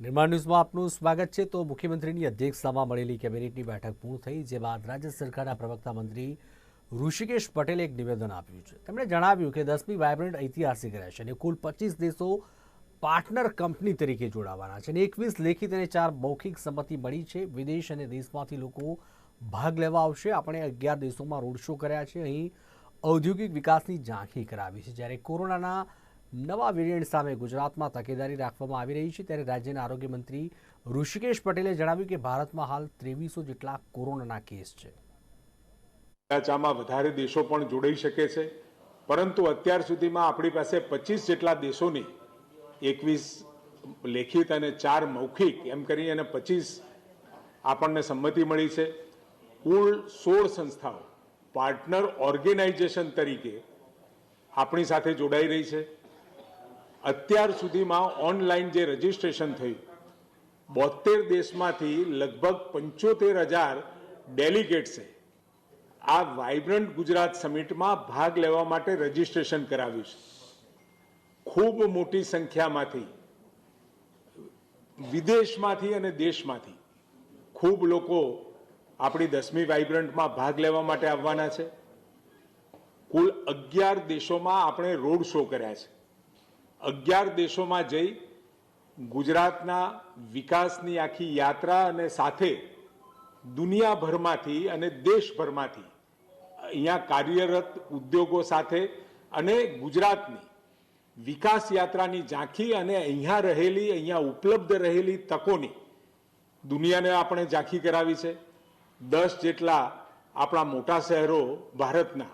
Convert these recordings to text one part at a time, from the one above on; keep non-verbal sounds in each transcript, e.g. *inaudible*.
નિર્માણ ન્યૂઝમાં આપનું સ્વાગત છે. તો મુખ્યમંત્રીની અધ્યક્ષતામાં મળેલી કેબિનેટની બેઠક પૂર્ણ થઈ, જે બાદ રાજ્ય સરકારના પ્રવક્તા મંત્રી ઋષિકેશ પટેલે એક નિવેદન આપ્યું છે. તેમણે જણાવ્યું કે દસમી વાયબ્રન્ટ ઐતિહાસિક રહેશે અને કુલ પચીસ દેશો પાર્ટનર કંપની તરીકે જોડાવાના છે અને એકવીસ લેખિત અને ચાર મૌખિક સંમતિ મળી છે. વિદેશ અને દેશમાંથી લોકો ભાગ લેવા આવશે. આપણે અગિયાર દેશોમાં રોડ શો કર્યા છે. અહીં ઔદ્યોગિક વિકાસની ઝાંખી કરાવી છે. જ્યારે કોરોનાના નવા વેરિયન્ટ સામે ગુજરાતમાં તકેદારી રાખવામાં આવી રહી છે. ત્યારે રાજ્યના આરોગ્ય મંત્રી ઋષિકેશ પટેલે જણાવ્યું કે ભારતમાં હાલ ત્રેવીસો જેટલા કોરોનાના કેસ છે. કદાચામાં વધારે દેશો પણ જોડાઈ શકે છે. પરંતુ અત્યાર સુધીમાં આપણી પાસે પચીસ જેટલા દેશોની એકવીસ લેખિત અને ચાર મૌખિક એમ કરી અને પચીસ આપણને સંમતિ મળી છે. કુલ સોળ સંસ્થાઓ પાર્ટનર ઓર્ગેનાઇઝેશન તરીકે આપણી સાથે જોડાઈ રહી છે. અત્યાર સુધીમાં ઓનલાઈન જે રજીસ્ટ્રેશન થયું બોતેર દેશમાંથી લગભગ પંચોતેર હજાર ડેલિગેટ્સે આ વાઇબ્રન્ટ ગુજરાત સમિટમાં ભાગ લેવા માટે રજીસ્ટ્રેશન કરાવ્યું છે. ખૂબ મોટી સંખ્યામાંથી, વિદેશમાંથી અને દેશમાંથી ખૂબ લોકો આપણી દસમી વાઇબ્રન્ટમાં ભાગ લેવા માટે આવવાના છે. કુલ અગિયાર દેશોમાં આપણે રોડ શો કર્યા છે. અગિયાર દેશોમાં જઈ ગુજરાતના વિકાસની આખી યાત્રા અને સાથે દુનિયાભરમાંથી અને દેશભરમાંથી અહીંયા કાર્યરત ઉદ્યોગો સાથે અને ગુજરાતની વિકાસ યાત્રાની ઝાંખી અને અહીંયા રહેલી, અહીંયા ઉપલબ્ધ રહેલી તકોની દુનિયાને આપણે ઝાંખી કરાવી છે. દસ જેટલા આપણા મોટા શહેરો ભારતના,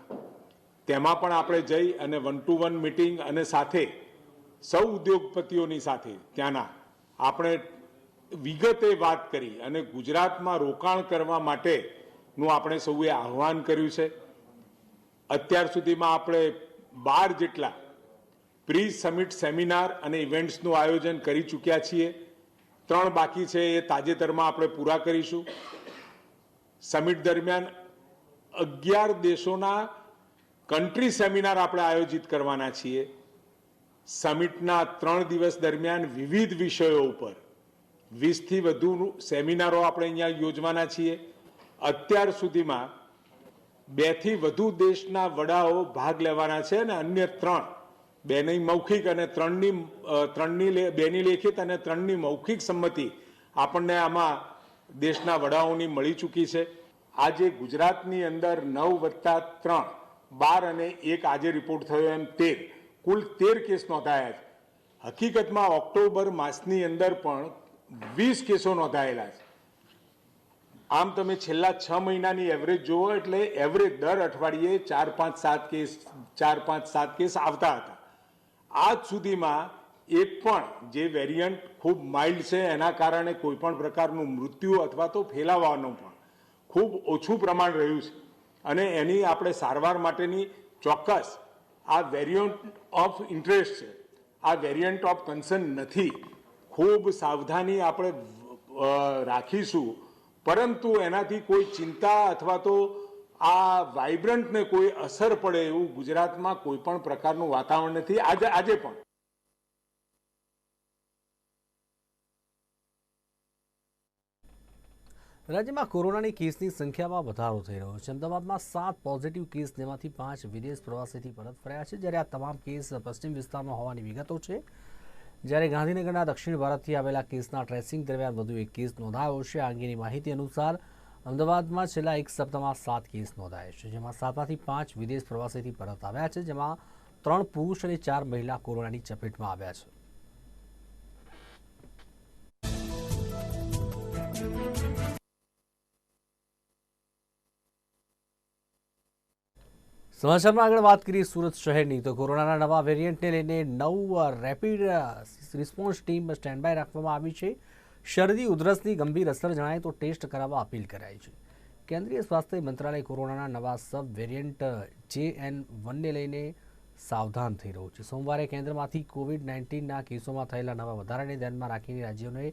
તેમાં પણ આપણે જઈ અને વન ટુ વન મિટિંગ અને સાથે સૌ ઉદ્યોગપતિઓની સાથે. ત્યાંના આપણે વિગતે વાત કરી અને ગુજરાતમાં રોકાણ કરવા માટેનું આપણે સૌએ આહવાન કર્યું છે. અત્યાર સુધીમાં આપણે બાર જેટલા પ્રી સમિટ સેમિનાર અને ઇવેન્ટ્સનું આયોજન કરી ચૂક્યા છીએ. ત્રણ બાકી છે એ તાજેતરમાં આપણે પૂરા કરીશું. સમિટ દરમિયાન અગિયાર દેશોના કન્ટ્રી સેમિનાર આપણે આયોજિત કરવાના છીએ. સમિટના ત્રણ દિવસ દરમિયાન વિવિધ વિષયો ઉપર વીસથી વધુ સેમિનારો આપણે અહીંયા યોજવાના છીએ. અત્યાર સુધીમાં બેથી વધુ દેશના વડાઓ ભાગ લેવાના છે અને અન્ય ત્રણ, બેની મૌખિક અને ત્રણની ત્રણની બેની લેખિત અને ત્રણની મૌખિક સંમતિ આપણને આમાં દેશના વડાઓની મળી ચૂકી છે. આજે ગુજરાતની અંદર નવ વત્તા ત્રણ, બાર અને એક આજે રિપોર્ટ થયો એમ તેર. કુલ તેર કેસ નોંધાયા છે. હકીકતમાં ઓક્ટોબર માસની અંદર પણ વીસ કેસો નોંધાયેલા છે. આમ તમે છેલ્લા છ મહિનાની એવરેજ જુઓ એટલે એવરેજ દર અઠવાડિયે ચાર પાંચ સાત કેસ, ચાર પાંચ સાત કેસ આવતા હતા. આજ સુધીમાં એક પણ જે વેરિયન્ટ ખૂબ માઇલ્ડ છે એના કારણે કોઈ પણ પ્રકારનું મૃત્યુ અથવા તો ફેલાવાનું પણ ખૂબ ઓછું પ્રમાણ રહ્યું છે. અને એની આપણે સારવાર માટેની ચોક્કસ આ વેરિયન્ટ ઓફ ઇન્ટરેસ્ટ છે. આ વેરિયન્ટ ઓફ કન્સર્ન નથી. ખૂબ સાવધાની આપણે રાખીશું. પરંતુ એનાથી કોઈ ચિંતા અથવા તો આ વાઇબ્રન્ટને કોઈ અસર પડે એવું ગુજરાતમાં કોઈ પણ પ્રકારનું વાતાવરણ નથી. આજે આજે પણ. રાજ્યમાં કોરોનાની કેસની સંખ્યામાં વધારો થઈ રહ્યો છે. અમદાવાદમાં સાત પોઝિટિવ કેસ જેમાંથી પાંચ વિદેશ પ્રવાસેથી પરત ફર્યા છે. જ્યારે આ તમામ કેસ પશ્ચિમ વિસ્તારમાં હોવાની વિગતો છે. જ્યારે ગાંધીનગરના દક્ષિણ ભારતથી આવેલા કેસના ટ્રેસિંગ દરમિયાન વધુ એક કેસ નોંધાયો છે. આ અંગેની માહિતી અનુસાર અમદાવાદમાં છેલ્લા એક સપ્તાહમાં સાત કેસ નોંધાયા છે, જેમાં સાતમાંથી પાંચ વિદેશ પ્રવાસેથી પરત આવ્યા છે, જેમાં ત્રણ પુરુષ અને ચાર મહિલા કોરોનાની ચપેટમાં આવ્યા છે. સમાચારમાં આગળ વાત કરીએ સુરત શહેરની. તો કોરોનાના નવા વેરિયન્ટને લઈને નવ rapid response team stand by રાખવામાં આવી છે. શરદી, ઉધરસની ગંભીર અસર જણાય તો ટેસ્ટ કરાવવા અપીલ કરાઈ છે. કેન્દ્રીય સ્વાસ્થ્ય મંત્રાલય કોરોનાના નવા સબ વેરિયન્ટ જે એન વનને લઈને સાવધાન થઈ રહ્યું છે. સોમવારે કેન્દ્રમાંથી કોવિડ નાઇન્ટીનના કેસોમાં થયેલા નવા વધારાને ધ્યાનમાં રાખીને રાજ્યોને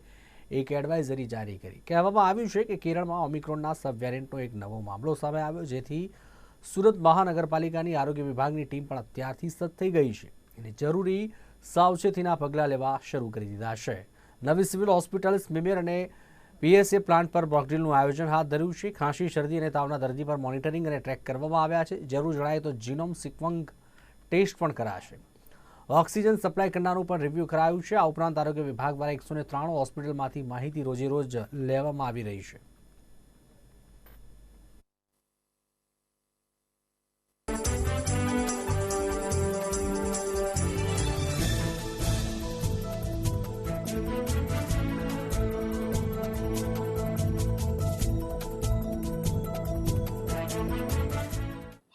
એક એડવાઇઝરી જારી કરી. કહેવામાં આવ્યું છે કે કેરળમાં ઓમિક્રોનના સબ વેરિયન્ટનો એક નવો મામલો સામે આવ્યો, જેથી સુરત મહાનગરપાલિકાની આરોગ્ય વિભાગની ટીમ પણ અત્યારથી સજ્જ થઈ ગઈ છે. અને જરૂરી સાવચેતીના પગલાં લેવા શરૂ કરી દીધા છે. નવી સિવિલ હોસ્પિટલ સ્મીમેર અને પીએસએ પ્લાન્ટ પર મોકડ્રીલનું આયોજન હાથ ધર્યું છે. ખાંસી, શરદી અને તાવના દર્દી પર મોનિટરિંગ અને ટ્રેક કરવામાં આવ્યા છે. જરૂર જણાય તો જીનોમ સિક્વંગ ટેસ્ટ પણ કરાશે. ઓક્સિજન સપ્લાય કરનારું પણ રિવ્યૂ કરાયું છે. આ ઉપરાંત આરોગ્ય વિભાગ દ્વારા એકસો ત્રાણું હોસ્પિટલમાંથી માહિતી રોજે રોજ લેવામાં આવી રહી છે.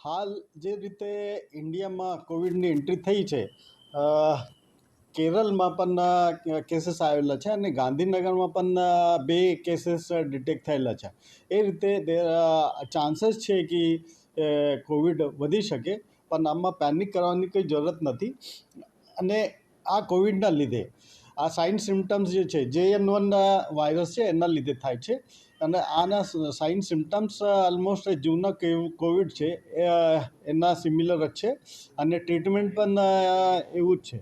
હાલ જે રીતે ઇન્ડિયામાં કોવિડની એન્ટ્રી થઈ છે કેરળમાં પણ કેસીસ આવેલા છે અને ગાંધીનગરમાં પણ બે કેસીસ ડિટેક્ટ થયેલા છે. એ રીતે ચાન્સીસ છે કે કોવિડ વધી શકે, પણ આમાં પેનિક કરવાની કોઈ જરૂરત નથી. અને આ કોવિડના લીધે, આ સાઇન સિમ્ટમ્સ જે છે જે એન વન વાયરસ છે, એના લીધે થાય છે. અને આના સાઇન સિમ્ટમ્સ ઓલમોસ્ટ જૂના કે- કોવિડ છે એના સિમિલર જ છે અને ટ્રીટમેન્ટ પણ એવું જ છે.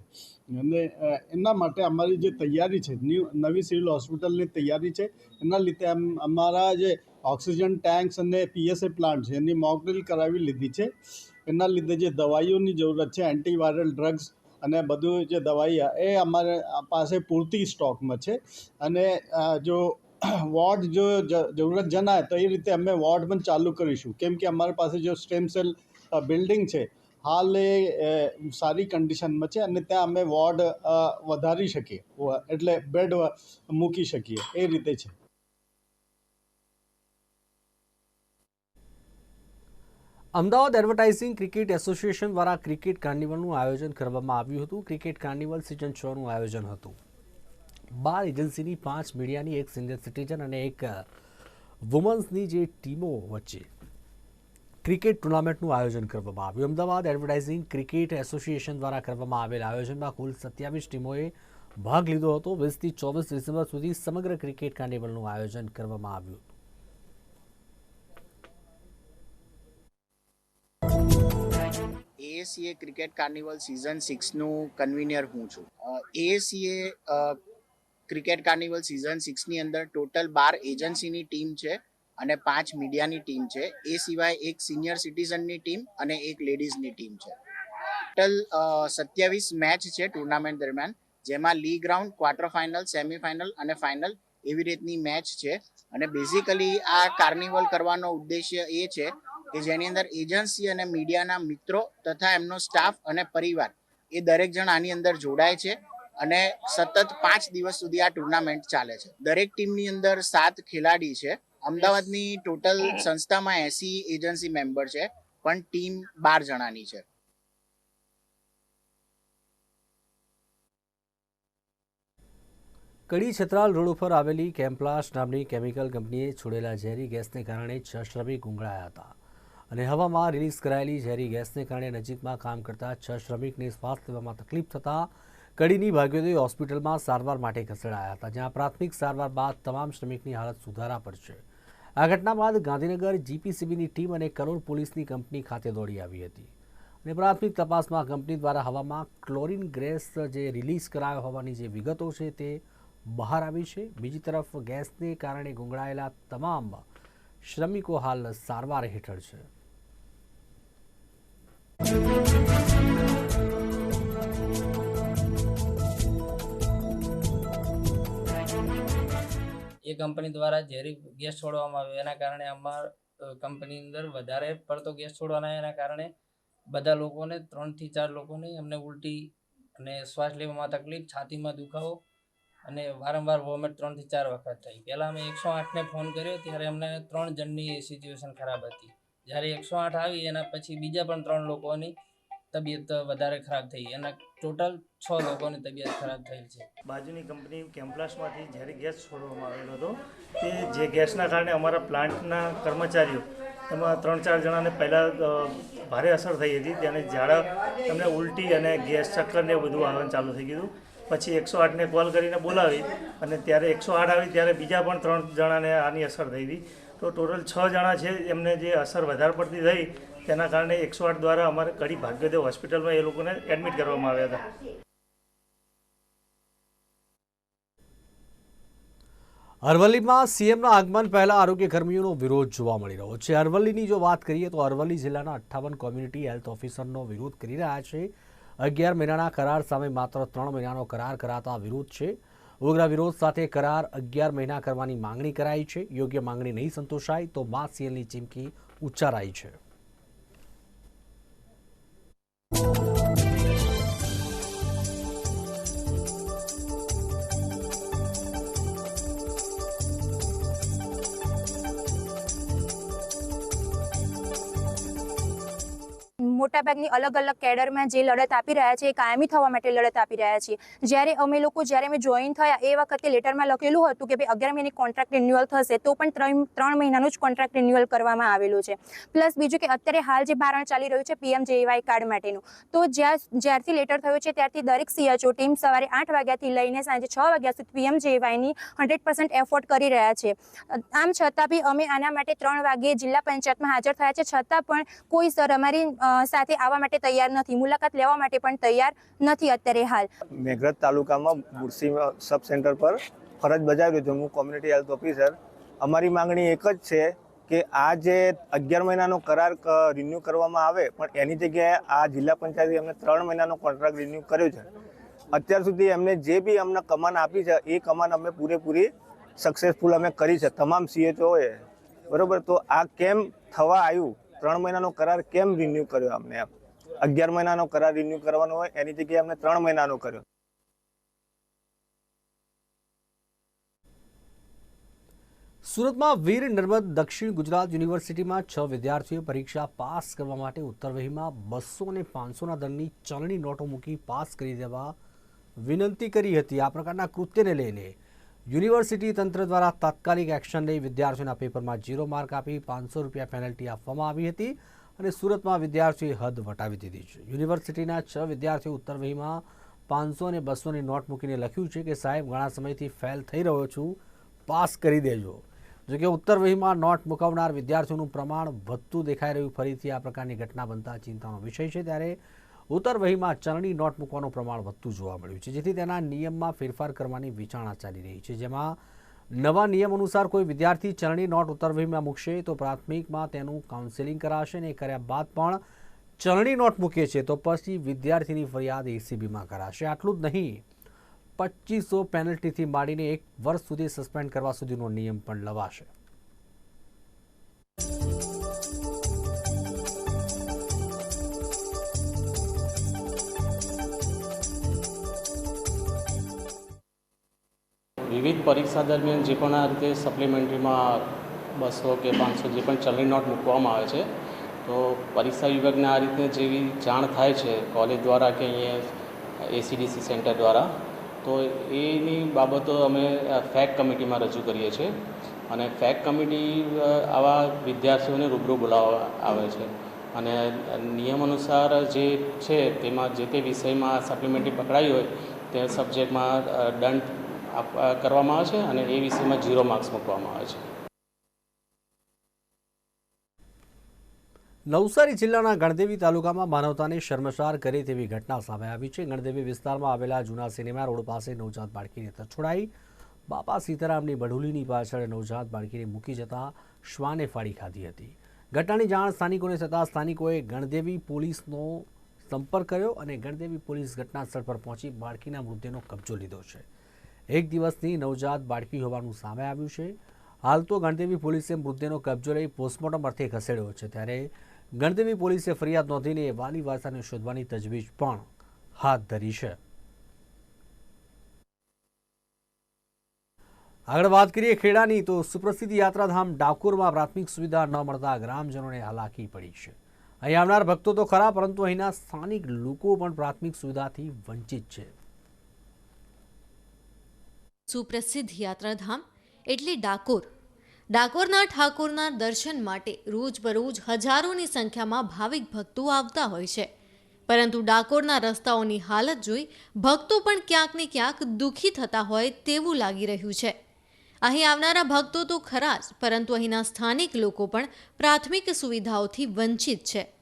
અને એના માટે અમારી જે તૈયારી છે, ન્યૂ, નવી સિવિલ હોસ્પિટલની તૈયારી છે, એના લીધે અમ અમારા જે ઓક્સિજન ટેન્ક્સ અને પીએસએ પ્લાન્ટ છે, એની મોકડ્રીલ કરાવી લીધી છે. એના લીધે જે દવાઈઓની જરૂરત છે એન્ટીવાયરલ ડ્રગ્સ અને બધું જે દવાઈ, એ અમારે પાસે પૂરતી સ્ટોકમાં છે. અને જો *clears throat* વોર્ડ જો જરૂરત જણાય તો એ રીતે અમે વોર્ડ પણ ચાલુ કરીશું. કેમ કે અમારી પાસે જો સ્ટેમ સેલ બિલ્ડિંગ છે, હાલ એ સારી કન્ડિશનમાં છે અને ત્યાં અમે વોર્ડ વધારી શકીએ. એટલે બેડ મૂકી શકીએ. એ રીતે છે. અમદાવાદ એડવર્ટાઇઝિંગ ક્રિકેટ એસોસિએશન દ્વારા ક્રિકેટ કાર્નિવલનું આયોજન કરવામાં આવ્યું હતું. ક્રિકેટ કાર્નિવલ સિઝન છનું આયોજન હતું. બાર એજન્સીની પાંચ મીડિયાની, એક સિનિયર સિટીઝન અને એક વુમન્સની જે ટીમો વચ્ચે ક્રિકેટ ટુર્નામેન્ટનું આયોજન કરવામાં આવ્યું. અમદાવાદ એડવર્ટાઇઝિંગ ક્રિકેટ એસોસિએશન દ્વારા કરવામાં આવેલ આયોજનમાં કુલ સત્યાવીસ ટીમોએ ભાગ લીધો હતો. વીસથી ચોવીસ ડિસેમ્બર સુધી સમગ્ર ક્રિકેટ કાર્નિવલનું આયોજન કરવામાં આવ્યું. હતું એએસીએ ક્રિકેટ કાર્નિવલ સિઝન સિક્સનું કન્વીનિયર હું છું. એએસીએ ક્રિકેટ કાર્નિવલ સિઝન સિક્સની અંદર ટોટલ બાર એજન્સીની ટીમ છે અને પાંચ મીડિયાની ટીમ છે. એ સિવાય એક સિનિયર સિટીઝનની ટીમ અને એક લેડીઝની ટીમ છે. ટોટલ સત્યાવીસ મેચ છે ટુર્નામેન્ટ દરમિયાન, જેમાં league round quarter final semifinal અને ફાઇનલ એવી રીતની મેચ છે. અને બેઝિકલી આ કાર્નિવલ કરવાનો ઉદ્દેશ્ય એ છે કે જેની અંદર એજન્સી અને મીડિયાના મિત્રો તથા એમનો સ્ટાફ અને પરિવાર એ દરેક જણ આની અંદર જોડાય છે. અને સતત પાંચ દિવસ સુધી આ ટુર્નામેન્ટ ચાલે છે. દરેક ટીમની અંદર સાત ખેલાડી છે. અમદાવાદની ટોટલ સંસ્થામાં એસી એજન્સી મેમ્બર છે પણ ટીમ બાર જણાની છે. કડી છત્રાલ રોડ ઉપર આવેલી કેમ્પ્લાસ નામની કેમિકલ કંપનીએ છોડેલા ઝેરી ગેસને કારણે છ શ્રમિક ગુંગળાયા હતા અને હવામાં રિલીઝ કરાયેલી ઝેરી ગેસને કારણે નજીકમાં કામ કરતા છ શ્રમિકને શ્વાસ લેવામાં તકલીફ થતાં કડીની ભાગ્યોદય હોસ્પિટલમાં સારવાર માટે ખસેડાયા હતા, જ્યાં પ્રાથમિક સારવાર બાદ તમામ શ્રમિકની હાલત સુધારા પર છે. આ ઘટના બાદ ગાંધીનગર જીપીસીબીની ટીમ અને કરોડ પોલીસની કંપની ખાતે દોડી આવી હતી. અને પ્રાથમિક તપાસમાં કંપની દ્વારા હવામાં ક્લોરિન ગેસ જે રિલીઝ કરાયો હોવાની જે વિગતો છે તે બહાર આવી છે. બીજી તરફ ગેસને કારણે ગુંગળાયેલા તમામ શ્રમિકો હાલ સારવાર હેઠળ છે. એ કંપની દ્વારા ઝેરી ગેસ છોડવામાં આવ્યો. એના કારણે અમાર કંપની અંદર વધારે પડતો ગેસ છોડવાના એના કારણે બધા લોકોને, ત્રણથી ચાર લોકોને અમને ઉલટી અને શ્વાસ લેવામાં તકલીફ, છાતીમાં દુખાવો અને વારંવાર વોમિટ ત્રણથી ચાર વખત થઈ. પહેલાં અમે એકસો આઠને ફોન કર્યો, ત્યારે અમને ત્રણ જણની સિચ્યુએશન ખરાબ હતી. જ્યારે એકસો આઠ આવી એના પછી બીજા પણ ત્રણ લોકોની તબિયત વધારે ખરાબ થઈ એના ટોટલ છ લોકોની તબિયત ખરાબ થયેલ છે. બાજુની કંપની કેમ્પલાસમાંથી જ્યારે ગેસ છોડવામાં આવેલો હતો, તે જે ગેસના કારણે અમારા પ્લાન્ટના કર્મચારીઓ, એમાં ત્રણ ચાર જણાને પહેલાં ભારે અસર થઈ હતી. તેને ઝાડા, એમને ઉલટી અને ગેસ ચક્કર ને બધું આવવાનું ચાલુ થઈ ગયું. પછી એકસો આઠને કોલ કરીને બોલાવી અને ત્યારે એકસો આઠ આવી ત્યારે બીજા પણ ત્રણ જણાને આની અસર થઈ હતી. તો ટોટલ છ જણા છે, એમને જે અસર વધારે પડતી થઈ તેના કારણે એકસો આઠ દ્વારા અમારે કડી ભાગ્યોદય હોસ્પિટલમાં એ લોકોને એડમિટ કરવામાં આવ્યા હતા. અરવલ્લીમાં સીએમના આગમન પહેલા આરોગ્ય કર્મીઓનો વિરોધ જોવા મળી રહ્યો છે. અરવલ્લીની જો વાત કરીએ તો અરવલ્લી જિલ્લાના અઠ્ઠાવન કોમ્યુનિટી હેલ્થ ઓફિસરનો વિરોધ કરી રહ્યા છે. અગિયાર મહિનાના કરાર સામે માત્ર ત્રણ મહિનાનો કરાર કરાતા વિરોધ છે. ઉગ્ર વિરોધ સાથે કરાર અગિયાર મહિના કરવાની માંગણી કરાઈ છે. યોગ્ય માંગણી નહીં સંતોષાય તો મા સીએલની ચીમકી ઉચ્ચારાઈ છે. you મોટાભાગની અલગ અલગ કેડરમાં જે લડત આપી રહ્યા છે એ કાયમી થવા માટે લડત આપી રહ્યા છીએ જ્યારે અમે લોકો, જ્યારે અમે જોઈન થયા એ વખતે લેટરમાં લખેલું હતું કે ભાઈ અગિયાર મહિને કોન્ટ્રાક્ટ રિન્યુઅલ થશે, તો પણ ત્રણ ત્રણ મહિનાનું જ કોન્ટ્રાક્ટ રિન્યુઅલ કરવામાં આવેલું છે. પ્લસ બીજું કે અત્યારે હાલ જે ભારણ ચાલી રહ્યું છે પીએમ જેવાય કાર્ડ માટેનું, તો જ્યાં, જ્યારથી લેટર થયો છે ત્યારથી દરેક સીએચઓ ટીમ સવારે આઠ વાગ્યાથી લઈને સાંજે છ વાગ્યા સુધી પીએમ જેવાયની હંડ્રેડ પર્સન્ટ એફોર્ડ કરી રહ્યા છે. આમ છતાં બી અમે આના માટે ત્રણ વાગ્યે જિલ્લા પંચાયતમાં હાજર થયા છે. છતાં પણ કોઈ સર અમારી સાથે આવવા માટે તૈયાર નથી. મુલાકાત લેવા માટે પણ તૈયાર નથી અત્યારે હાલ. મેઘરજ તાલુકામાં બુરસી સબ સેન્ટર પર ફરજ બજાવી રહ્યો હું કોમ્યુનિટી હેલ્થ ઓફિસર અમારી માંગણી એક જ છે કે આ જે અગિયાર મહિનાનો કરાર રિન્યૂ કરવામાં આવે, પણ એની જગ્યાએ આ જિલ્લા પંચાયતે અમને ત્રણ મહિનાનો કોન્ટ્રાક્ટ રિન્યૂ કર્યો છે. અત્યાર સુધી એમને જે બી અમને કમાન આપી છે, એ કમાન અમે પૂરેપૂરી સક્સેસફુલ અમે કરી છે. તમામ સીએચઓએ બરોબર? તો આ કેમ થવા આવ્યું? ત્રણ મહિનાનો કરાર કેમ રિન્યૂ કર્યો અમને એમ અગિયાર મહિનાનો કરાર રિન્યૂ કરવાનો હોય, એની જગ્યાએ અમને ત્રણ મહિનાનો કર્યો. સુરતમાં વીર નર્મદ દક્ષિણ ગુજરાત યુનિવર્સિટીમાં છ વિદ્યાર્થીઓએ પરીક્ષા પાસ કરવા માટે ઉત્તરવહીમાં બસો અને પાંચસોના દરની ચલણી નોટો મૂકી પાસ કરી દેવા વિનંતી કરી હતી. આ પ્રકારના કૃત્યને લઈને યુનિવર્સિટી તંત્ર દ્વારા તાત્કાલિક એક્શન લઈ વિદ્યાર્થીઓના પેપરમાં ઝીરો માર્ક આપી પાંચસો રૂપિયા પેનલ્ટી આપવામાં આવી હતી અને સુરતમાં વિદ્યાર્થીઓએ હદ વટાવી દીધી છે. યુનિવર્સિટીના છ વિદ્યાર્થીઓ ઉત્તર વહીમાં પાંચસો અને બસોની નોટ મૂકીને લખ્યું છે કે, સાહેબ, ઘણા સમયથી ફેલ થઈ રહ્યો છું. પાસ કરી દેજો. જોકે ઉત્તર વહીમાં નોટ મુકાવનાર વિદ્યાર્થીઓનું પ્રમાણ વધતું દેખાઈ રહ્યું. ફરીથી આ પ્રકારની ઘટના બનતા ચિંતાનો વિષય છે. ત્યારે ઉત્તર વહીમાં ચલણી નોટ મૂકવાનું પ્રમાણ વધતું જોવા મળ્યું છે, જેથી તેના નિયમમાં ફેરફાર કરવાની વિચારણા ચાલી રહી છે. જેમાં નવા નિયમ અનુસાર કોઈ વિદ્યાર્થી ચલણી નોટ ઉત્તર વહીમાં મૂકશે તો પ્રાથમિકમાં તેનું કાઉન્સેલિંગ કરાશે અને કર્યા બાદ પણ ચલણી નોટ મૂકે છે તો પછી વિદ્યાર્થીની ફરિયાદ એસીબીમાં કરાશે. આટલું જ નહીં, પચીસો પેનલ્ટીથી માંડીને એક વર્ષ સુધી સસ્પેન્ડ કરવા સુધીનો નિયમ પણ લવાશે. વિવિધ પરીક્ષા દરમિયાન જે પણ આ રીતે સપ્લિમેન્ટરીમાં બસો કે પાંચસો જે પણ ચલણી નોટ મૂકવામાં આવે છે, તો પરીક્ષા વિભાગને આ રીતે જેવી જાણ થાય છે કોલેજ દ્વારા કે અહીંયા એસીડીસી સેન્ટર દ્વારા, તો એની બાબતો અમે ફેક કમિટીમાં રજૂ કરીએ છીએ. અને ફેક કમિટી આવા વિદ્યાર્થીઓને રૂબરૂ બોલાવવા આવે છે. અને નિયમ અનુસાર જે છે તેમાં જે તે વિષયમાં સપ્લિમેન્ટરી પકડાઈ હોય, તે સબ્જેક્ટમાં દંડ કરવામાં આવે છે અને એ વિષયમાં ઝીરો માર્ક્સ મૂકવામાં આવે છે. નવસારી જિલ્લાના ગણદેવી તાલુકામાં માનવતાને શર્મસાર કરે તેવી ઘટના સામે આવી છે. ગણદેવી વિસ્તારમાં આવેલા જૂના સિનેમા રોડ પાસે નવજાત બાળકીને તછોડાઈ બાપા સીતારામની બઢુલીની પાછળ નવજાત બાળકીને મૂકી જતા શ્વાને ફાડી ખાધી હતી. ઘટનાની જાણ સ્થાનિકોને થતાં સ્થાનિકોએ ગણદેવી પોલીસનો સંપર્ક કર્યો અને ગણદેવી પોલીસ ઘટનાસ્થળ પર પહોંચી બાળકીના મૃતદેહનો કબજો લીધો છે. એક દિવસની નવજાત બાળકી હોવાનું સામે આવ્યું છે. હાલ તો ગણદેવી પોલીસે મૃતદેહનો કબજો લઈ પોસ્ટમોર્ટમ અર્થે ખસેડ્યો છે. ત્યારે ગણદેવી પોલીસે ફરિયાદ નોંધીને વાલી વારસાને શોધવાની તજવીજ પણ હાથ ધરી છે. આગળ વાત કરીએ ખેડાની, તો સુપ્રસિદ્ધ યાત્રાધામ ડાકોરમાં પ્રાથમિક સુવિધા ન મળતા ગ્રામજનોને હાલાકી પડી છે. અહીં આવનાર ભક્તો તો ખરા, પરંતુ અહીંના સ્થાનિક લોકો પણ પ્રાથમિક સુવિધાથી વંચિત છે. સુપ્રસિદ્ધ યાત્રાધામ એટલે ડાકોર. ડાકોરના ઠાકોરના દર્શન માટે રોજબરોજ હજારોની સંખ્યામાં ભાવિક ભક્તો આવતા હોય છે. પરંતુ ડાકોરના રસ્તાઓની હાલત જોઈ ભક્તો પણ ક્યાંક ને ક્યાંક દુઃખી થતા હોય તેવું લાગી રહ્યું છે. અહીં આવનારા ભક્તો તો ખરા જ, પરંતુ અહીંના સ્થાનિક લોકો પણ પ્રાથમિક સુવિધાઓથી વંચિત છે.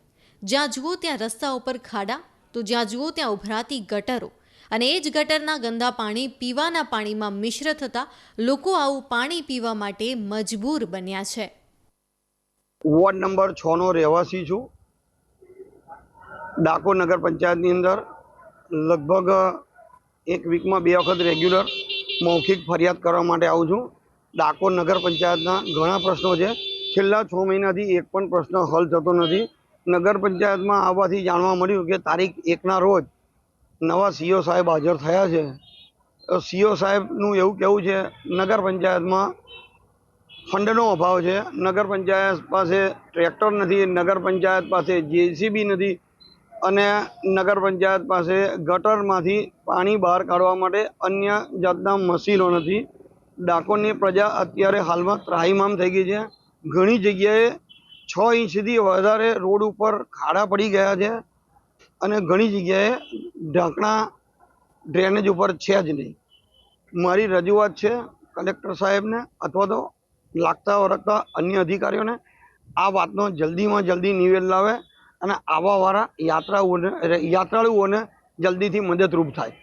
જ્યાં જુઓ ત્યાં રસ્તા ઉપર ખાડા, તો જ્યાં જુઓ ત્યાં ઉભરાતી ગટરો. અને એ જ ગટરના ગંદા પાણી પીવાના પાણીમાં મિશ્ર થતાં લોકો આવું પાણી પીવા માટે મજબૂર બન્યા છે. વોર્ડ નંબર છનો રહેવાસી છું. ડાકોર નગર પંચાયતની અંદર લગભગ એક વીકમાં બે વખત રેગ્યુલર મૌખિક ફરિયાદ કરવા માટે આવું છું. ડાકોર નગર પંચાયતના ઘણા પ્રશ્નો છે. છેલ્લા છ મહિનાથી એક પણ પ્રશ્ન હલ થતો નથી. નગર પંચાયતમાં આવવાથી જાણવા મળ્યું કે તારીખ એકના રોજ નવા સીઓ સાહેબ હાજર થયા છે. સીઓ સાહેબનું એવું કહેવું છે, નગર પંચાયતમાં ફંડનો અભાવ છે. નગર પંચાયત પાસે ટ્રેક્ટર નથી, નગર પંચાયત પાસે જેસીબી નથી અને નગર પંચાયત પાસે ગટરમાંથી પાણી બહાર કાઢવા માટે અન્ય જાતના મશીનો નથી. ડાકોરની પ્રજા અત્યારે હાલમાં ત્રાહીમામ થઈ ગઈ છે. ઘણી જગ્યાએ છ ઇંચથી વધારે રોડ ઉપર ખાડા પડી ગયા છે. અને ઘણી જગ્યાએ ઢાંકણા ડ્રેનેજ ઉપર છે જ નહીં. મારી રજૂઆત છે કલેક્ટર સાહેબને અથવા તો લાગતા ઓળખતા અન્ય અધિકારીઓને આ વાતનો જલ્દીમાં જલ્દી નિવેદ લાવે અને આવાવાળા યાત્રાઓને યાત્રાળુઓને જલ્દીથી મદદરૂપ થાય.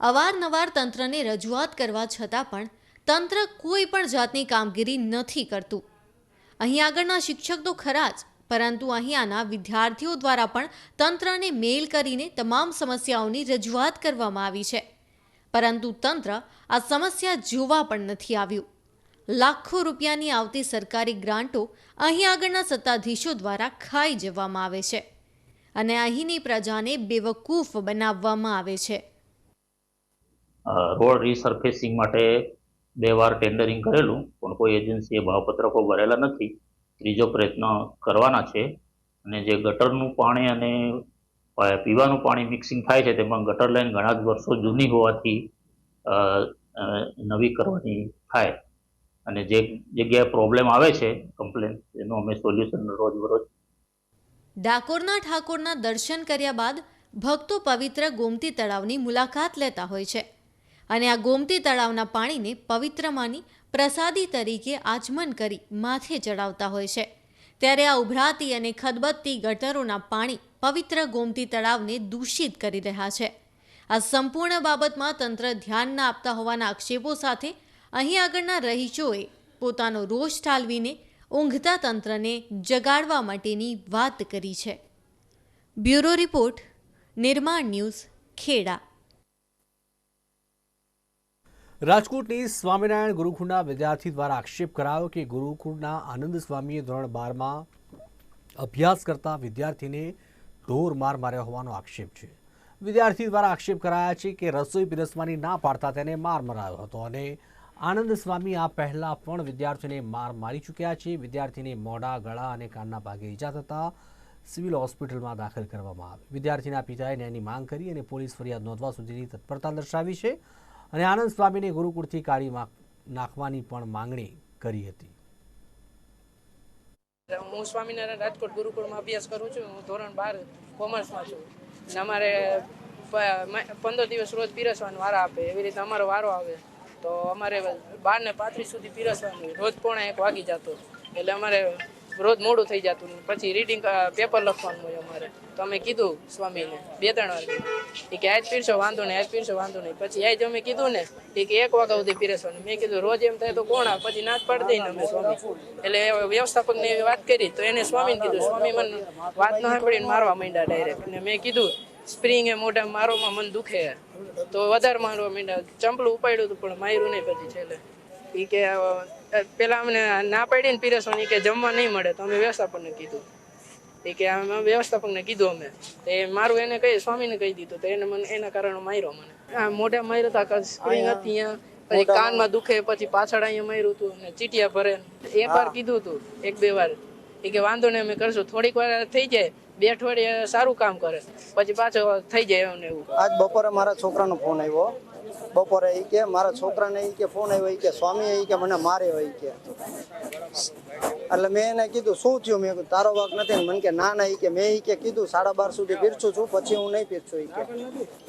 અવારનવાર તંત્રને રજૂઆત કરવા છતાં પણ તંત્ર કોઈ પણ જાતની કામગીરી નથી કરતું. અહીં આગળના શિક્ષક તો ખરા જ. પરંતુ અહીંયાના વિદ્યાર્થીઓ દ્વારા પણ તંત્રને મેલ કરીને તમામ સમસ્યાઓની રજૂઆત કરવામાં આવી છે. પરંતુ તંત્ર આ સમસ્યા જોવા પણ નથી આવ્યું. લાખો રૂપિયાની આવતી સરકારી ગ્રાન્ટો અહીં આગળના સત્તાધીશો દ્વારા ખાઈ જવામાં આવે છે અને અહીંની પ્રજાને બેવકૂફ બનાવવામાં આવે છે. રોડ રીસર્ફેસિંગ માટે બે વાર ટેન્ડરિંગ કરેલું, પણ કોઈ એજન્સીએ ભાવપત્રકો ભરેલા નથી. ત્રીજો પ્રયત્ન કરવાના છે અને જે ગટરનું પાણી અને પીવાનું પાણી મિક્સિંગ થાય છે તેમાં ગટર લાઈન ઘણા જ વર્ષો જૂની હોવાથી નવી કરવાની થાય. અને જે જગ્યાએ પ્રોબ્લેમ આવે છે કમ્પ્લેન એનું અમે સોલ્યુશન રોજબરોજ ડાકોરના ઠાકોરના દર્શન કર્યા બાદ ભક્તો પવિત્ર ગોમતી તળાવની મુલાકાત લેતા હોય છે. અને આ ગોમતી તળાવના પાણીને પવિત્ર માની પ્રસાદી તરીકે આચમન કરી માથે ચડાવતા હોય છે. ત્યારે આ ઉભરાતી અને ખદબદતી ગટરોના પાણી પવિત્ર ગોમતી તળાવને દૂષિત કરી રહ્યા છે. આ સંપૂર્ણ બાબતમાં તંત્ર ધ્યાન ન આપતા હોવાના આક્ષેપો સાથે અહીં આગળના રહીશોએ પોતાનો રોષ ઠાલવીને ઊંઘતા તંત્રને જગાડવા માટેની વાત કરી છે. બ્યુરો રિપોર્ટ, નિર્માણ ન્યૂઝ, ખેડા. રાજકોટની સ્વામિનારાયણ ગુરુકુળના વિદ્યાર્થી દ્વારા આક્ષેપ કરાયો કે ગુરુકુળના આનંદ સ્વામીએ ધોરણ બારમાં અભ્યાસ કરતા વિદ્યાર્થીને ઢોર માર માર્યો હોવાનો આક્ષેપ છે. વિદ્યાર્થી દ્વારા આક્ષેપ કરાયા છે કે રસોઈ પીરસવાની ના પાડતા તેને માર મરાયો હતો અને આનંદ સ્વામી આ પહેલાં પણ વિદ્યાર્થીને માર મારી ચૂક્યા છે. વિદ્યાર્થીને મોઢા, ગળા અને કાનના ભાગે ઈજા થતા સિવિલ હોસ્પિટલમાં દાખલ કરવામાં આવી વિદ્યાર્થીના પિતાએ ન્યાયની માંગ કરી અને પોલીસ ફરિયાદ નોંધવા સુધીની તત્પરતા દર્શાવી છે. અને આનંદ સ્વામીને ગુરુકુળથી કાઢી નાખવાની પણ માંગણી કરી હતી. હું સ્વામિનારાયણ રાજકોટ ગુરુકુળમાં અભ્યાસ કરું છું. હું ધોરણ બાર કોમર્સમાં છું. અમારે પંદર દિવસ રોજ પીરસવાનો વારો આપે. એવી રીતે અમારો વારો આવે. તો અમારે બાર ને પાંત્રીસ સુધી પીરસવાનું. રોજ પોણા એક વાગી જતો. એટલે અમારે રોજ મોડું થઈ જતું પછી રીડિંગ પેપર લખવાનું હોય અમારે. તો અમે કીધું સ્વામીને, બે ત્રણ વાર કીધું. કે, આજ પીરશો, વાંધો નહીં, આજ પીરશો, વાંધો નહીં. પછી આજ અમે કીધું ને કે, એક વાગ્યા સુધી પીરસવાનું મેં કીધું, રોજ એમ થાય તો કોણ આ પછી ના જ પાડી દઈને અમે સ્વામી. એટલે વ્યવસ્થાપકને એવી વાત કરી, તો એને સ્વામીને કીધું, સ્વામી, મને વાત ન સાંભળીને મારવા માંડ્યા ડાયરેક્ટ અને મેં કીધું, સ્પ્રિંગ એ મોઢા મારોમાં મન દુખે. તો વધારે મારવા માંડ્યા. ચંપલું ઉપાડ્યું હતું, પણ માર્યું નહીં પછી છેલ્લે. એ કે પેલા અમને ના પાડી ને પીરસવાની કે જમવા નહીં મળે તો અમે વ્યવસ્થાપકને કીધું. એ કે અમે વ્યવસ્થાપકને કીધું અમે. તો એ મારું એને કહી સ્વામીને કહી દીધું તો એને મને એના કારણે માર્યો મને. આ મોઢા માર્યો હતા સ્પ્રિંગ હતી અહીંયા પછી કાનમાં દુખે પછી પાછળ અહીંયા માર્યું હતું ને ચીટિયા ભરે. એક વાર કીધું હતું એક બે વાર. એ કે વાંધો નહીં અમે કરશું. થોડીક વાર થઈ જાય બે અઠવાડિયે સારું કામ કરે. પછી પાછો થઈ જાય એવું. આજ બપોરે મારા છોકરાનો ફોન આવ્યો. બપોરે એ કે મારા છોકરાને એ કે ફોન આવ્યો એ કે સ્વામી એ કે મને માર્યો એ કે એટલે મેં એને કીધું શું થયું મેં તારો વાક નથી મને કે ના ના એ કે મેં એ કે કીધું સાડા બાર સુધી પીરછું છું પછી હું નહીં પીરછું એ કે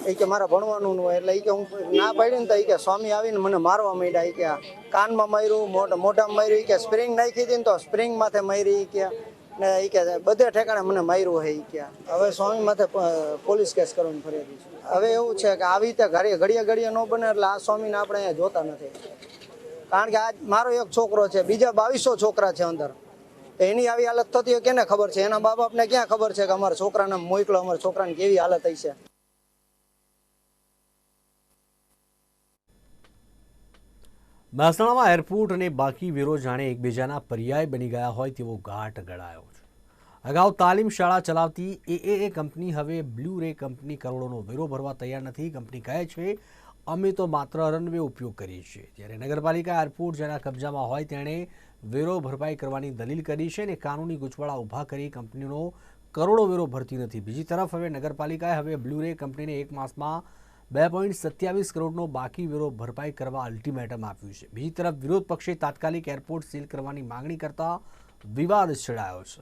એ કે મારે ભણવાનું હોય એટલે એ કે હું ના પાડી ને તો એ કે સ્વામી આવીને મને મારવા માંડ્યા એ કે કાનમાં માર્યું મોઢામાં માર્યું એ કે સ્પ્રિંગ નાખી હતી ને તો સ્પ્રિંગ માથે મારી એ કે ને એ કે બધે ઠેકાણે મને માર્યું હે એ કે હવે સ્વામી માથે પોલીસ કેસ કરવાની ફરિયાદી છે. હવે એવું છે કે આવી રીતે ઘડીએ ઘડીએ ઘડીએ ન બને એટલે આ સ્વામીને આપણે અહીંયા જોતા નથી. કારણ કે આજ મારો એક છોકરો છે, બીજા બાવીસો છોકરા છે અંદર. એની આવી હાલત થતી હોય કેને ખબર છે? એના બાપ બાપને ક્યાં ખબર છે કે અમારા છોકરાને મોકલો, અમારા છોકરાની કેવી હાલત થઈ છે? મહેસાણામાં એરપોર્ટ અને બાકી વેરો જાણે એકબીજાના પર્યાય બની ગયા હોય તેવો ઘાટ ગળાયો છે. અગાઉ તાલીમ શાળા ચલાવતી એએએ કંપની હવે બ્લુ રે કંપની કરોડોનો વેરો ભરવા તૈયાર નથી. કંપની કહે છે, અમે તો માત્ર રનવે ઉપયોગ કરીએ છીએ. ત્યારે નગરપાલિકા એરપોર્ટ જેના કબજામાં હોય તેણે વેરો ભરપાઈ કરવાની દલીલ કરી છે અને કાનૂની ગૂંચવાળા ઊભા કરી કંપનીનો કરોડો વેરો ભરતી નથી. બીજી તરફ હવે નગરપાલિકાએ હવે બ્લુ રે કંપનીને એક માસમાં બે પોઈન્ટ સત્યાવીસ કરોડનો બાકી વેરો ભરપાઈ કરવા અલ્ટિમેટમ આપ્યું છે. બીજી તરફ વિરોધ પક્ષે તાત્કાલિક એરપોર્ટ સીલ કરવાની માંગણી કરતા વિવાદ છેડાયો છે.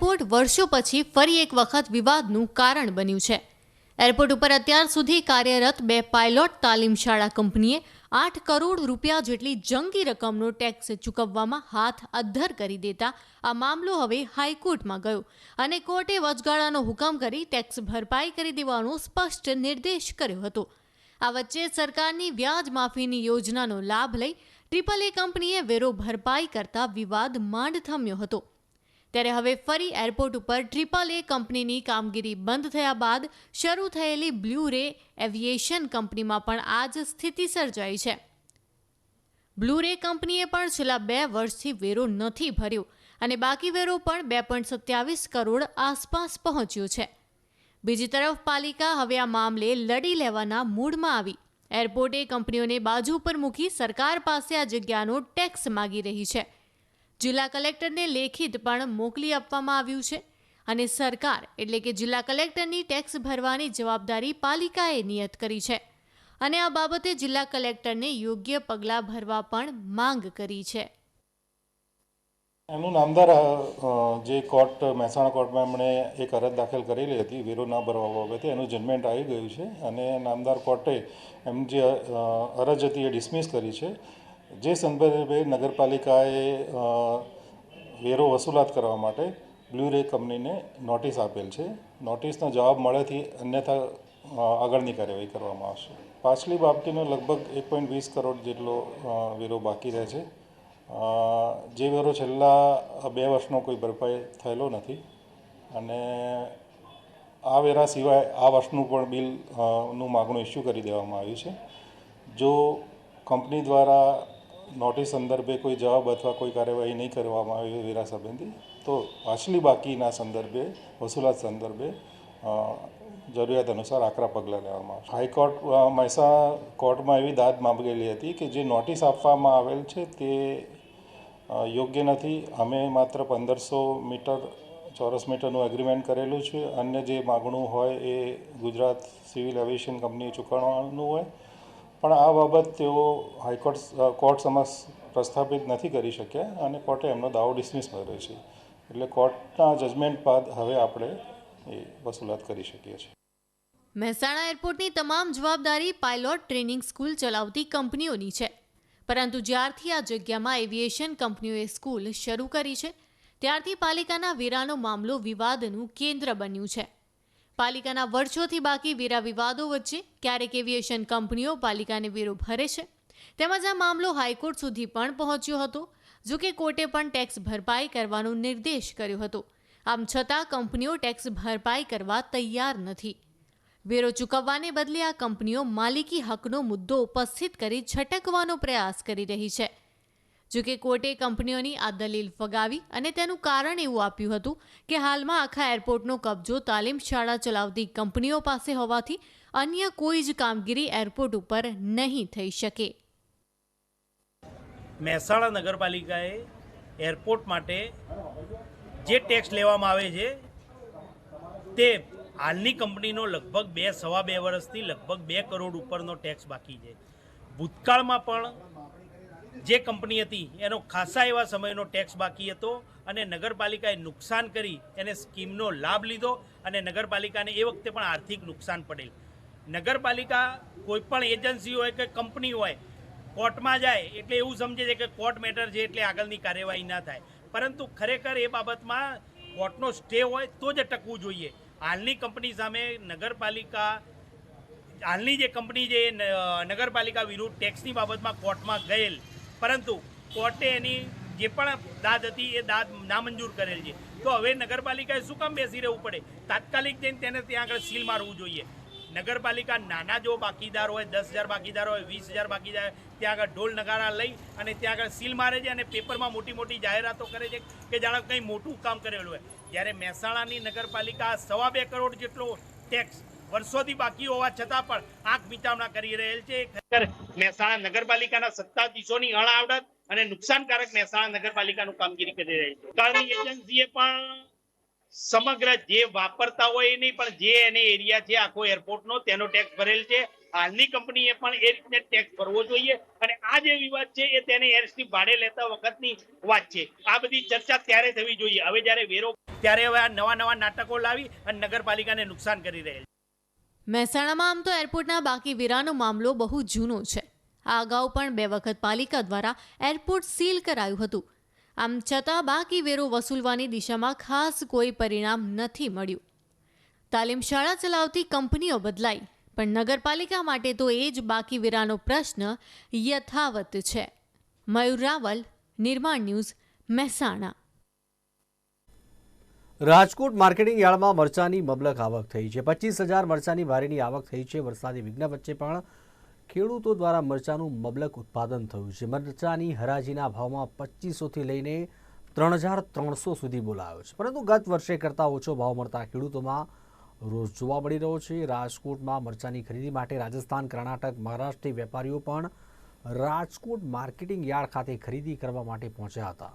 એરપોર્ટ વર્ષો પછી ફરી એક વખત વિવાદનું કારણ બન્યું છે. એરપોર્ટ ઉપર અત્યાર સુધી કાર્યરત બે પાયલોટ તાલીમ શાળા કંપનીએ આઠ કરોડ રૂપિયા જેટલી જંગી રકમનો ટેક્સ ચૂકવવામાં હાથ અદ્ધર કરી દેતા આ મામલો હવે હાઈકોર્ટમાં ગયો અને કોર્ટે વચગાળાનો હુકમ કરી ટેક્સ ભરપાઈ કરી દેવાનો સ્પષ્ટ નિર્દેશ કર્યો હતો. આ વચ્ચે સરકારની વ્યાજ માફીની યોજનાનો લાભ લઈ ટ્રિપલ એ કંપનીએ વેરો ભરપાઈ કરતા વિવાદ માંડ થમ્યો હતો. ત્યારે હવે ફરી એરપોર્ટ ઉપર ટ્રિપલ એ કંપનીની કામગીરી બંધ થયા બાદ શરૂ થયેલી બ્લુ રે એવિએશન કંપનીમાં પણ આ જ સ્થિતિ સર્જાઈ છે. બ્લુ રે કંપનીએ પણ છેલ્લા બે વર્ષથી વેરો નથી ભર્યો અને બાકી વેરો પણ બે પોઈન્ટ સત્યાવીસ કરોડ આસપાસ પહોંચ્યો છે. બીજી તરફ પાલિકા હવે આ મામલે લડી લેવાના મૂડમાં આવી. એરપોર્ટે કંપનીઓને બાજુ પર મૂકી સરકાર પાસે આ જગ્યાનો ટેક્સ માગી રહી છે. જિલ્લા કલેક્ટરને લેખિત પણ મોકલી આપવામાં આવ્યું છે અને સરકાર એટલે કે જિલ્લા કલેક્ટરની ટેક્સ ભરવાની જવાબદારી પાલિકાએ નિયત કરી છે. અને આ બાબતે જિલ્લા કલેક્ટરને યોગ્ય પગલાં ભરવા પણ માંગ કરી છે. એમનું નામદાર જે કોર્ટ, મહેસાણા કોર્ટમાં એમણે એક અરજ દાખલ કરેલી હતી વેરો ના ભરવા બાબતે, એનું જજમેન્ટ આવી ગયું છે. અને નામદાર કોર્ટે એમ જે અરજ હતી એ ડિસમિસ કરી છે. જે સંદર્ભે નગરપાલિકાએ વેરો વસૂલાત કરવા માટે બ્લુ રે કંપનીને નોટિસ આપેલ છે. નોટિસનો જવાબ મળેથી અન્યથા આગળની કાર્યવાહી કરવામાં આવશે. પાછલી બાબતીનો લગભગ એક પોઈન્ટ વીસ કરોડ જેટલો વેરો બાકી રહે છે. જે વેરો છેલ્લા બે વર્ષનો કોઈ ભરપાઈ થયેલો નથી અને આ વેરા સિવાય આ વર્ષનું પણ બિલનું માગણું ઇસ્યુ કરી દેવામાં આવ્યું છે. જો કંપની દ્વારા નોટિસ સંદર્ભે કોઈ જવાબ અથવા કોઈ કાર્યવાહી નહીં કરવામાં આવી વેરા સંબંધી તો પાછલી બાકીના સંદર્ભે, વસૂલાત સંદર્ભે જરૂરિયાત અનુસાર આકરા પગલાં લેવામાં આવશે. હાઈકોર્ટ મહેસા કોર્ટમાં એવી દાદ માંગેલી હતી કે જે નોટિસ આપવામાં આવેલ છે તે યોગ્ય નથી. અમે માત્ર પંદરસો મીટર, ચોરસ મીટરનું એગ્રીમેન્ટ કરેલું છે. અન્ય જે માગણું હોય એ ગુજરાત સિવિલ એવિએશન કંપનીએ ચૂકવવાનું હોય. પણ આ બાબત તેઓ હાઈકોર્ટ, કોર્ટ સમક્ષ પ્રસ્થાપિત નથી કરી શક્યા અને કોર્ટે એમનો દાવો ડિસમિસ કર્યો છે. એટલે કોર્ટના જજમેન્ટ બાદ હવે આપણે એ વસૂલાત કરી શકીએ છીએ. મહેસાણા એરપોર્ટની તમામ જવાબદારી પાયલોટ ટ્રેનિંગ સ્કૂલ ચલાવતી કંપનીઓની છે. પરંતુ જ્યારથી આ જગ્યામાં એવિએશન કંપનીઓએ સ્કૂલ શરૂ કરી છે, ત્યારથી પાલિકાના વેરાનો મામલો વિવાદનું કેન્દ્ર બન્યું છે. પાલિકાના વર્ષોથી બાકી વેરા વિવાદો વચ્ચે ક્યારેક એવિએશન કંપનીઓ પાલિકાને વેરો ભરે છે. તેમજ આ મામલો હાઈકોર્ટ સુધી પણ પહોંચ્યો હતો, જો કે કોર્ટે પણ ટેક્સ ભરપાઈ કરવાનો નિર્દેશ કર્યો હતો. આમ છતાં કંપનીઓ ટેક્સ ભરપાઈ કરવા તૈયાર નથી. વેરો ચૂકવવાને બદલે આ કંપનીઓ માલિકી હકનો મુદ્દો ઉપસ્થિત કરી છટકવાનો પ્રયાસ કરી રહી છે. જોકે કોર્ટે કંપનીઓની આ દલીલ ફગાવી અને તેનું કારણ એવું આપ્યું હતું કે હાલમાં આખા એરપોર્ટનો કબજો તાલીમ શાળા ચલાવતી કંપનીઓ પાસે હોવાથી અન્ય કોઈ જ કામગીરી એરપોર્ટ ઉપર નહીં થઈ શકે. મહેસાણા નગરપાલિકાએ એરપોર્ટ માટે જે ટેક્સ લેવામાં આવે છે, તે હાલની કંપનીનો લગભગ બે, સવા બે વર્ષથી લગભગ બે કરોડ ઉપરનો ટેક્સ બાકી છે. ભૂતકાળમાં પણ જે કંપની હતી, એનો ખાસા એવા સમયનો ટેક્સ બાકી હતો અને નગરપાલિકાએ નુકસાન કરી, એને સ્કીમનો લાભ લીધો અને નગરપાલિકાને એ વખતે પણ આર્થિક નુકસાન પડેલ. નગરપાલિકા કોઈપણ એજન્સી હોય કે કંપની હોય, કોર્ટમાં જાય એટલે એવું સમજે છે કે કોર્ટ મેટર છે એટલે આગળની કાર્યવાહી ના થાય. પરંતુ ખરેખર એ બાબતમાં કોર્ટનો સ્ટે હોય તો જ ટકવું જોઈએ. હાલની કંપની સામે નગરપાલિકા, હાલની જે કંપની જે એ નગરપાલિકા વિરુદ્ધ ટેક્સની બાબતમાં કોર્ટમાં ગયેલ. પરંતુ કોર્ટે એની જે પણ દાદ હતી એ દાદ નામંજૂર કરેલ છે. તો હવે નગરપાલિકાએ શું કામ બેસી રહેવું પડે? તાત્કાલિક જઈને તેને ત્યાં આગળ સીલ મારવું જોઈએ. નગરપાલિકા નાના જો બાકીદાર હોય, દસ હજાર બાકીદાર હોય, વીસ હજાર બાકીદાર ત્યાં આગળ ઢોલ નગારા લઈ અને ત્યાં આગળ સીલ મારે છે અને પેપરમાં મોટી મોટી જાહેરાતો કરે છે કે જાણે કંઈ મોટું કામ કરેલું હોય. જ્યારે મહેસાણાની નગરપાલિકા સવા બે કરોડ જેટલો ટેક્સ વર્ષોથી બાકી હોવા છતાં પણ આંખ મીચાવણા કરી રહેલ છે. ખરેખર મહેસાણા નગરપાલિકાના સત્તાધીશોની અણઆવડત અને નુકસાનકારક મહેસાણા નગરપાલિકાનું કામગીરી કરી રહી છે. સરકારની એજન્સીએ પણ સમગ્ર જે વાપરતા હોય એ નહીં પણ જે એને એરિયા છે આખો એરપોર્ટનો તેનો ટેક્સ ભરેલ છે. હાલની કંપનીએ પણ એ રીતે ટેક્સ ભરવો જોઈએ અને આ જે વિવાદ છે એ તેને એરસ્ટ્રીપ ભાડે લેતા વખતની વાત છે. આ બધી ચર્ચા ત્યારે થવી જોઈએ. હવે જ્યારે વેરો ત્યારે હવે આ નવા નવા નાટકો લાવી અને નગરપાલિકાને નુકસાન કરી રહેલ છે. મહેસાણામાં આમ તો એરપોર્ટના બાકી વેરાનો મામલો બહુ જૂનો છે. આ અગાઉ પણ બે વખત પાલિકા દ્વારા એરપોર્ટ સીલ કરાયું હતું. આમ છતાં બાકી વેરો વસૂલવાની દિશામાં ખાસ કોઈ પરિણામ નથી મળ્યું. તાલીમ શાળા ચલાવતી કંપનીઓ બદલાઈ, પણ નગરપાલિકા માટે તો એ જ બાકી વેરાનો પ્રશ્ન યથાવત છે. મયુર રાવલ, નિર્માણ ન્યૂઝ, મહેસાણા. રાજકોટ માર્કેટિંગ યાર્ડમાં મરચાની મબલક આવક થઈ છે. પચીસ હજાર મરચાની ભારેની આવક થઈ છે. વરસાદી વિઘ્ન વચ્ચે પણ ખેડૂતો દ્વારા મરચાનું મબલક ઉત્પાદન થયું છે. મરચાની હરાજીના ભાવમાં પચીસોથી લઈને ત્રણ હજાર ત્રણસો સુધી બોલાયો છે. પરંતુ ગત વર્ષે કરતાં ઓછો ભાવ મળતા ખેડૂતોમાં રોષ જોવા મળી રહ્યો છે. રાજકોટમાં મરચાની ખરીદી માટે રાજસ્થાન, કર્ણાટક મહારાષ્ટ્રની વેપારીઓ પણ રાજકોટ માર્કેટિંગ યાર્ડ ખાતે ખરીદી કરવા માટે પહોંચ્યા હતા.